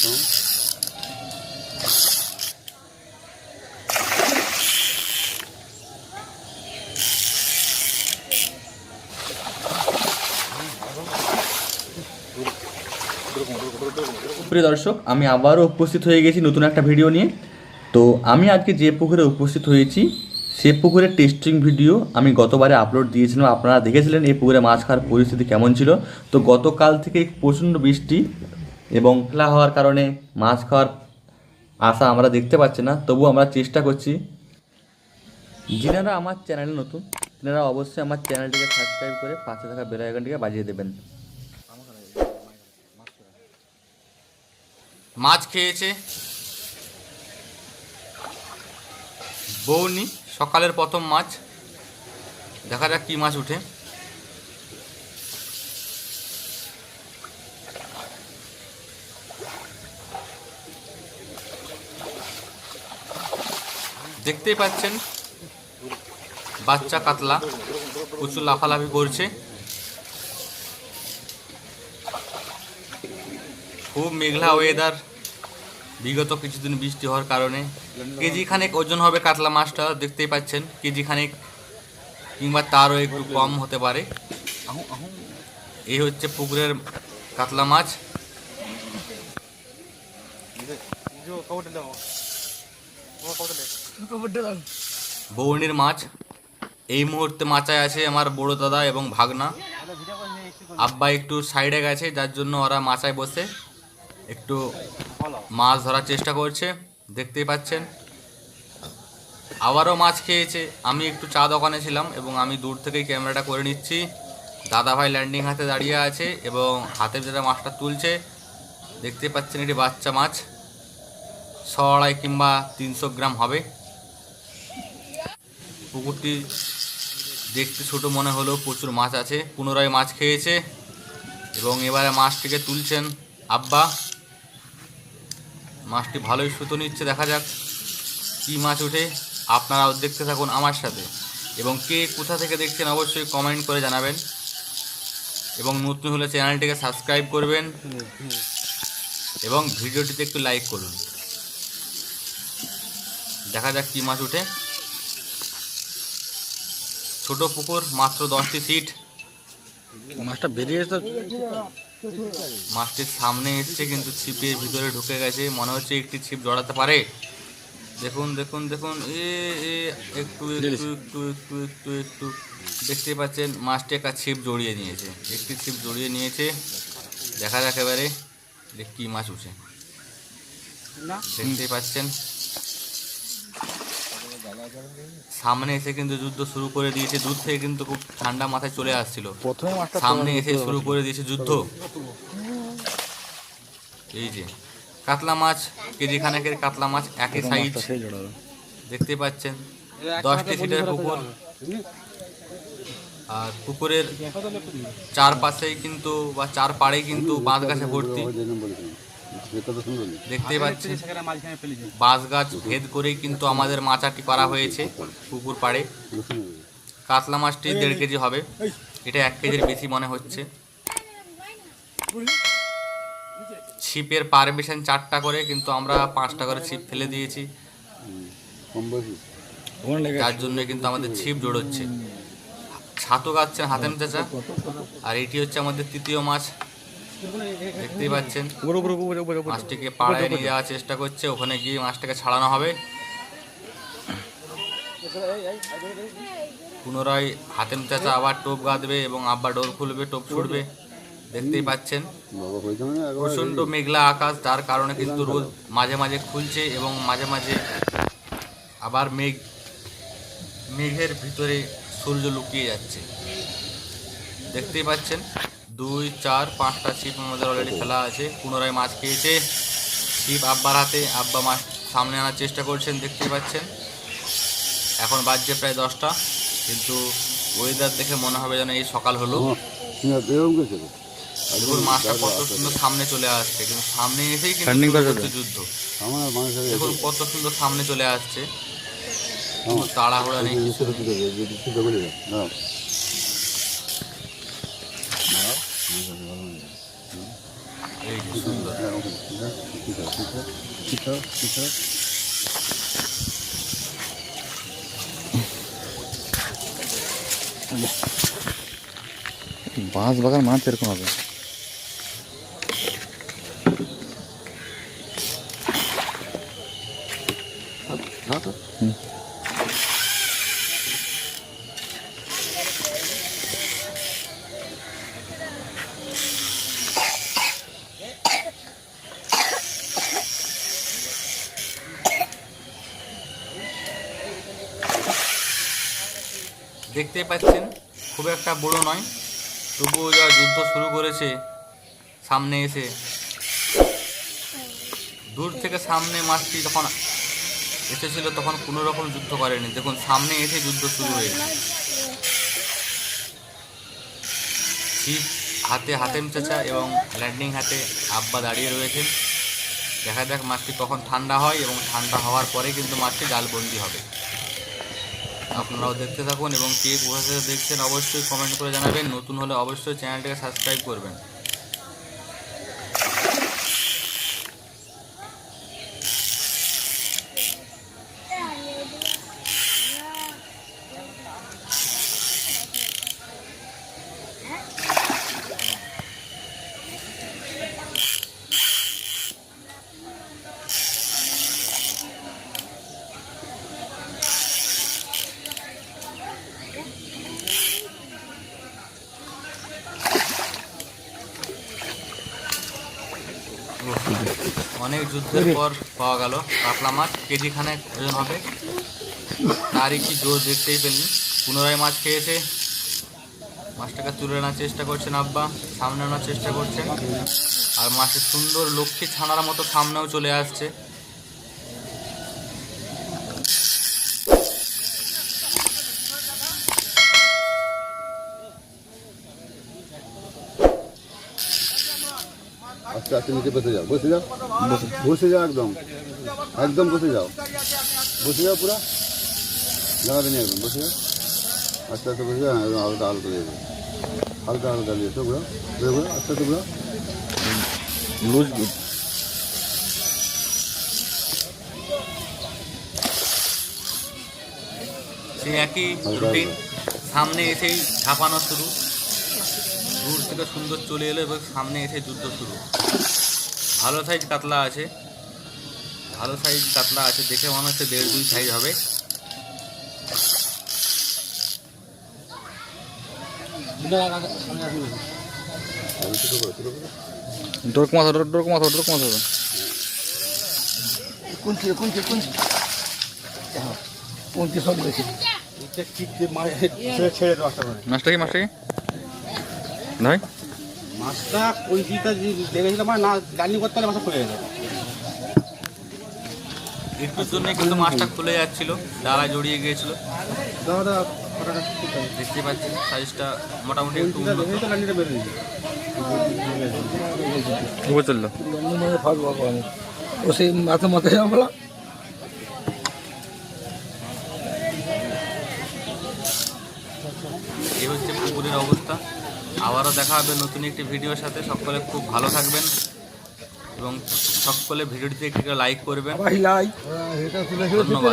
প্রিয় দর্শক, আমি আবারও উপস্থিত হয়ে গেছি নতুন একটা ভিডিও নিয়ে। তো আমি আজকে যে পুকুরে উপস্থিত হয়েছি, সে পুকুরের টেস্টিং ভিডিও আমি গতবারে আপলোড দিয়েছিলাম। আপনারা দেখেছিলেন এই পুকুরে মাছ খাওয়ার পরিস্থিতি কেমন ছিল। তো গতকাল থেকে প্রচণ্ড বৃষ্টি এবং খেলা হওয়ার কারণে মাছ খাওয়ার আশা আমরা দেখতে পাচ্ছি না। তবু আমরা চেষ্টা করছি। যিনারা আমার চ্যানেলে নতুন তিনারা অবশ্যই আমার চ্যানেলটিকে সাবস্ক্রাইব করে পাশে থাকা বেল আইকনটিকে বাজিয়ে দেবেন। মাছ খেয়েছে। বৌনি সকালের প্রথম মাছ। দেখা যাক কি মাছ উঠে। দেখতেই পাচ্ছেন, বাচ্চা কাতলা, প্রচুর লাফালাফি করছে। খুব মেঘলা ওয়েদার বিগত কিছুদিন বৃষ্টি হওয়ার কারণে। কেজি খানেক ওজন হবে কাতলা মাছটা, দেখতেই পাচ্ছেন কেজি খানেক কিংবা তারও একটু কম হতে পারে। এই হচ্ছে পুকুরের কাতলা মাছ। বৌনির মাছ। এই মুহূর্তে মাচায় আছে আমার বড় দাদা এবং ভাগনা। আব্বা একটু সাইডে গেছে, যার জন্য ওরা মাচায় বসে একটু মাছ ধরার চেষ্টা করছে, দেখতেই পাচ্ছেন। আবারও মাছ খেয়েছে। আমি একটু চা দোকানে ছিলাম এবং আমি দূর থেকেই ক্যামেরাটা করে নিচ্ছি। দাদাভাই ল্যান্ডিং হাতে দাঁড়িয়ে আছে এবং হাতে যেটা মাছটা তুলছে, দেখতে পাচ্ছেন এটি বাচ্চা মাছ। ছ আড়াই কিংবা তিনশো গ্রাম হবে। পুকুরটি দেখতে ছোট মনে হলেও প্রচুর মাছ আছে। পুনরায় মাছ খেয়েছে এবং এবারে মাছটিকে তুলছেন আব্বা। মাছটি ভালোই সুতো নিচ্ছে, দেখা যাক কী মাছ ওঠে। আপনারাও দেখতে থাকুন আমার সাথে। এবং কে কোথা থেকে দেখছেন অবশ্যই কমেন্ট করে জানাবেন। এবং নতুন হলে চ্যানেলটিকে সাবস্ক্রাইব করবেন। এবং ভিডিওটিতে একটু লাইক করুন। দেখা যাক কী মাছ ওঠে। ছোট পুকুর মাত্র দশটি সিট। মাছটা বেরিয়ে তো মাছটির সামনে এসছে কিন্তু ছিপের ভিতরে ঢুকে গেছে। মনে হচ্ছে একটি ছিপ জড়াতে পারে। দেখুন দেখুন দেখুন। এ এ একটু একটু একটু একটু একটু একটু। দেখতে পাচ্ছেন মাছটি একটা ছিপ জড়িয়ে নিয়েছে। একটি ছিপ জড়িয়ে নিয়েছে। দেখা যাক এবারে যে কী মাছ উঠে। দেখতেই পাচ্ছেন। সামনে এসে কিন্তু যুদ্ধ শুরু করে দিয়েছে দূর থেকে কিন্তু খুব ঠান্ডা মাথায় চলে আসছিল প্রথমে সামনে এসে শুরু করে দিয়েছে যুদ্ধ এই যে কাতলা মাছ কেজি খানেকের কাতলা মাছ একই সাইজ দেখতে পাচ্ছেন দশটি সিটের পুকুর আর পুকুরের চারপাশেই কিন্তু বা চার পাড়েই কিন্তু বাঁধ গাছে ভর্তি দেখতেই পাচ্ছেন। বাঁশ গাছ ভেদ করেই কিন্তু আমাদের মাচাটি করা হয়েছে পুকুর পাড়ে। কাতলা মাছটি দেড় কেজি হবে। এটা এক কেজির বেশি মনে হচ্ছে। ছিপের পারমিশন চারটা করে কিন্তু আমরা পাঁচটা করে ছিপ ফেলে দিয়েছি। যার জন্য কিন্তু আমাদের ছিপ জড়োচ্ছে। ছাতু গাচ্ছেন হাতেম চাচা। আর এটি হচ্ছে আমাদের তৃতীয় মাছ। দেখতেই পাচ্ছেন। মাছটিকে পাড়ায় নিয়ে যাওয়ার চেষ্টা করছে ওখানে গিয়ে মাছটাকে ছাড়ানো হবে। পুনরায় হাতেম চাচা আবার টোপ গাঁদবে এবং আব্বা ডোর খুলবে টোপ ছুটবে দেখতেই পাচ্ছেন। প্রচণ্ড মেঘলা আকাশ তার কারণে কিন্তু রোদ মাঝে মাঝে খুলছে এবং মাঝে মাঝে আবার মেঘ মেঘের ভিতরে সূর্য লুকিয়ে যাচ্ছে। দেখতেই পাচ্ছেন। দুই চার পাঁচটা ছিপ আমাদের অলরেডি ফেলা আছে পুনরায় মাছ খেয়েছে ছিপ আব্বার হাতে আব্বা মাছ সামনে আনার চেষ্টা করছেন দেখতেই পাচ্ছেন এখন বাজছে প্রায় দশটা কিন্তু ওয়েদার দেখে মনে হবে যেন এই সকাল হলো দেখুন মাছটা কত সুন্দর সামনে চলে আসছে কিন্তু সামনে এসেই কিন্তু যুদ্ধ দেখুন কত সুন্দর সামনে চলে আসছে তাড়াহুড়া নেই কিছু নেই। এই যে সুন্দর বাঁশ বাগান দেখতেই পাচ্ছেন, খুব একটা বড় নয়। তবুও যা যুদ্ধ শুরু করেছে, সামনে এসে। দূর থেকে সামনে মাছটি যখন এসেছিল, তখন কোনো রকম যুদ্ধ করেনি। দেখুন, সামনে এসে যুদ্ধ শুরু হয়ে গেছে। ছিপ হাতে হাতেম চেঁচা এবং ল্যান্ডিং হাতে আব্বা দাঁড়িয়ে রয়েছেন। দেখা যাক মাছটি কখন ঠান্ডা হয় এবং ঠান্ডা হওয়ার পরে কিন্তু মাছটি জালবন্দি হবে। আপনারাও দেখতে থাকুন এবং কে কোথা থেকে দেখছেন অবশ্যই কমেন্ট করে জানাবেন। নতুন হলে অবশ্যই চ্যানেলটাকে সাবস্ক্রাইব করবেন। অনেক যুদ্ধের পর পাওয়া গেল কাতলা মাছ। কেজি খানে ওজন হবে তারই কি জোর দেখতেই পেলেন। পুনরায় মাছ খেয়েছে। মাছটাকে তুলে আনার চেষ্টা করছেন আব্বা সামনে আনার চেষ্টা করছেন আর মাছের সুন্দর লক্ষ্মী ছানার মতো সামনেও চলে আসছে। আস্তে আস্তে নিচে বসে যাও। বসে যাও। বসে যাও একদম। একদম বসে যাও। বসে যাও পুরো। জায়গাটা নিয়ে একদম। বসে যাও। আস্তে আস্তে বসে যাও। একদম হালকা হালকা দিয়ে হালকা হালকা দিয়ে তো পুরো। ঘুরে ঘুরে আস্তে আস্তে পুরো। লুজ সেই একই রুটিন সামনে এসেই ঝাঁপানো শুরু। থেকে সুন্দর চলে এলো এবং সামনে এসে যুদ্ধ শুরু। ভালো সাইজ কাতলা আছে। ভালো সাইজ কাতলা আছে দেখে মনে হচ্ছে দেড় দুই সাইজ হবে। ডোরক ডোরক ডোরক কোনটি কোনটি কোনটি কোনটি সব গেছে ছেড়ে মাছটা কি মাছটা কি? ভাই মাছটা কোনটিটা দেখেছিলাম আমার না জার্নি করতে হলে মাছটা পড়ে গেছে। একটুর জন্য কিন্তু মাছটা খুলে যাচ্ছিল ডালা জড়িয়ে গিয়েছিল। দেখতে পাচ্ছেন সাইজটা মোটামুটি একটু উন্নত। চলল। ও সেই মাথা মাথায় আমরা এই হচ্ছে পুকুরের অবস্থা। আবারও দেখা হবে নতুন একটি ভিডিওর সাথে। সকলে খুব ভালো থাকবেন এবং সকলে ভিডিওটিতে একটি লাইক করবেন। তুলে ধন্যবাদ।